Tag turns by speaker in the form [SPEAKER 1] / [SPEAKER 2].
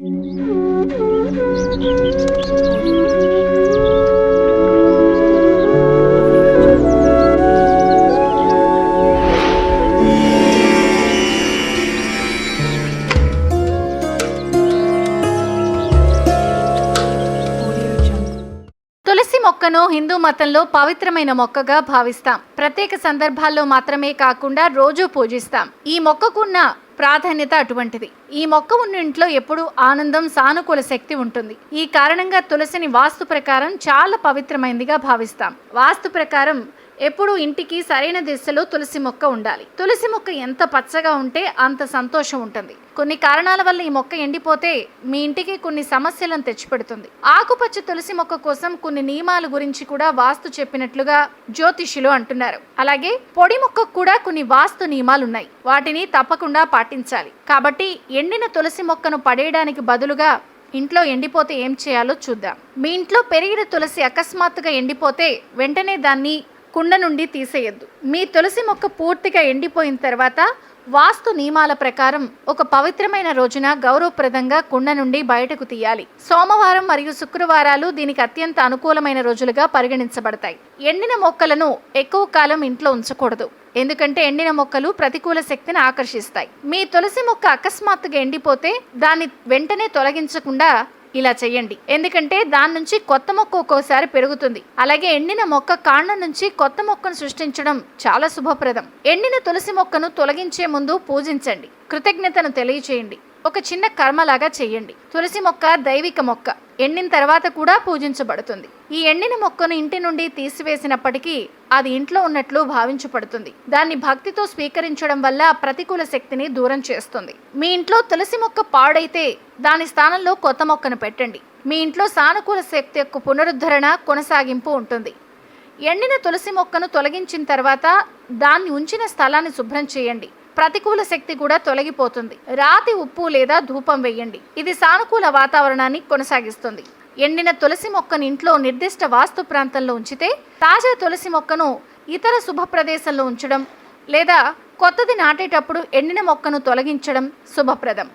[SPEAKER 1] తులసి మొక్కను హిందూ మతంలో పవిత్రమైన మొక్కగా భావిస్తాం. ప్రత్యేక సందర్భాల్లో మాత్రమే కాకుండా రోజూ పూజిస్తాం. ఈ మొక్కకున్న ప్రాధాన్యత అటువంటిది. ఈ మొక్క ఉన్న ఇంట్లో ఎప్పుడూ ఆనందం సానుకూల శక్తి ఉంటుంది. ఈ కారణంగా తులసిని వాస్తు ప్రకారం చాలా పవిత్రమైనదిగా భావిస్తాం. వాస్తు ప్రకారం ఎప్పుడూ ఇంటికి సరైన దిశలో తులసి మొక్క ఉండాలి. తులసి మొక్క ఎంత పచ్చగా ఉంటే అంత సంతోషం ఉంటుంది. కొన్ని కారణాల వల్ల ఈ మొక్క ఎండిపోతే మీ ఇంటికి కొన్ని సమస్యలను తెచ్చిపెడుతుంది. ఆకుపచ్చ తులసి మొక్క కోసం కొన్ని నియమాల గురించి కూడా వాస్తు చెప్పినట్లుగా జ్యోతిష్యులు అంటున్నారు. అలాగే పొడి మొక్కకు కూడా కొన్ని వాస్తు నియమాలు ఉన్నాయి. వాటిని తప్పకుండా పాటించాలి. కాబట్టి ఎండిన తులసి మొక్కను పడేయడానికి బదులుగా ఇంట్లో ఎండిపోతే ఏం చేయాలో చూద్దాం. మీ ఇంట్లో పెరిగిన తులసి అకస్మాత్తుగా ఎండిపోతే వెంటనే దాన్ని కుండ నుండి తీసేయద్దు. మీ తులసి మొక్క పూర్తిగా ఎండిపోయిన తర్వాత వాస్తు నియమాల ప్రకారం ఒక పవిత్రమైన రోజున గౌరవప్రదంగా కుండ నుండి బయటకు తీయాలి. సోమవారం మరియు శుక్రవారాలు దీనికి అత్యంత అనుకూలమైన రోజులుగా పరిగణించబడతాయి. ఎండిన మొక్కలను ఎక్కువ కాలం ఇంట్లో ఉంచకూడదు. ఎందుకంటే ఎండిన మొక్కలు ప్రతికూల శక్తిని ఆకర్షిస్తాయి. మీ తులసి మొక్క అకస్మాత్తుగా ఎండిపోతే దాన్ని వెంటనే తొలగించకుండా ఇలా చేయండి ఎందుకంటే దాని నుంచి కొత్త మొక్క ఒక్కోసారి పెరుగుతుంది. అలాగే ఎండిన మొక్క కాండం నుంచి కొత్త మొక్కను సృష్టించడం చాలా శుభప్రదం. ఎండిన తులసి మొక్కను తొలగించే ముందు పూజించండి. కృతజ్ఞతను తెలియచేయండి. ఒక చిన్న కర్మలాగా చేయండి తులసి మొక్క దైవిక మొక్క. ఎండిన తర్వాత కూడా పూజించబడుతుంది. ఈ ఎండిన మొక్కను ఇంటి నుండి తీసివేసినప్పటికీ అది ఇంట్లో ఉన్నట్లు భావించబడుతుంది. దాన్ని భక్తితో స్వీకరించడం వల్ల ప్రతికూల శక్తిని దూరం చేస్తుంది. మీ ఇంట్లో తులసి మొక్క పాడైతే దాని స్థానంలో కొత్త మొక్కను పెట్టండి. మీ ఇంట్లో సానుకూల శక్తి యొక్క పునరుద్ధరణ కొనసాగింపు ఉంటుంది. ఎండిన తులసి మొక్కను తొలగించిన తర్వాత దాన్ని ఉంచిన స్థలాన్ని శుభ్రం చేయండి. ప్రతికూల శక్తి కూడా తొలగిపోతుంది. రాతి ఉప్పు లేదా ధూపం వేయండి. ఇది సానుకూల వాతావరణాన్ని కొనసాగిస్తుంది. ఎండిన తులసి మొక్కను ఇంట్లో నిర్దిష్ట వాస్తు ప్రాంతంలో ఉంచితే తాజా తులసి మొక్కను ఇతర శుభ ప్రదేశంలో ఉంచడం లేదా కొత్తది నాటేటప్పుడు ఎండిన మొక్కను తొలగించడం శుభప్రదం.